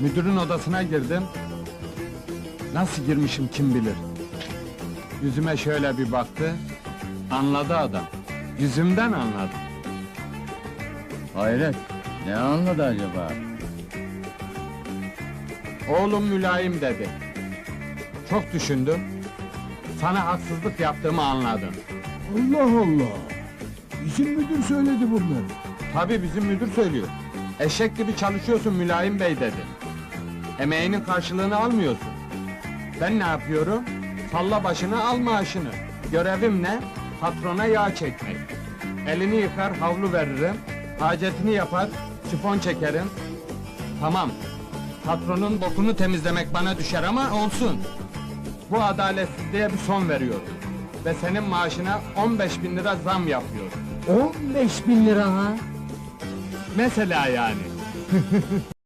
Müdürün odasına girdim. Nasıl girmişim kim bilir. Yüzüme şöyle bir baktı. Anladı adam. Yüzümden anladı. Hayret, ne anladı acaba? Oğlum mülayim dedi. Çok düşündüm. Sana haksızlık yaptığımı anladım. Allah Allah! Bizim müdür söyledi bunları. Tabii bizim müdür söylüyor. Eşek gibi çalışıyorsun mülayim bey dedi. Emeğinin karşılığını almıyorsun. Ben ne yapıyorum? Salla başını al maaşını. Görevim ne? Patrona yağ çekmek. Elini yıkar havlu veririm. Hacetini yapar, sifon çekerim. Tamam. Patronun bokunu temizlemek bana düşer ama olsun. Bu adaletsizliğe bir son veriyorum. Ve senin maaşına 15 bin lira zam yapıyorum. 15 bin lira ha! Mesela yani.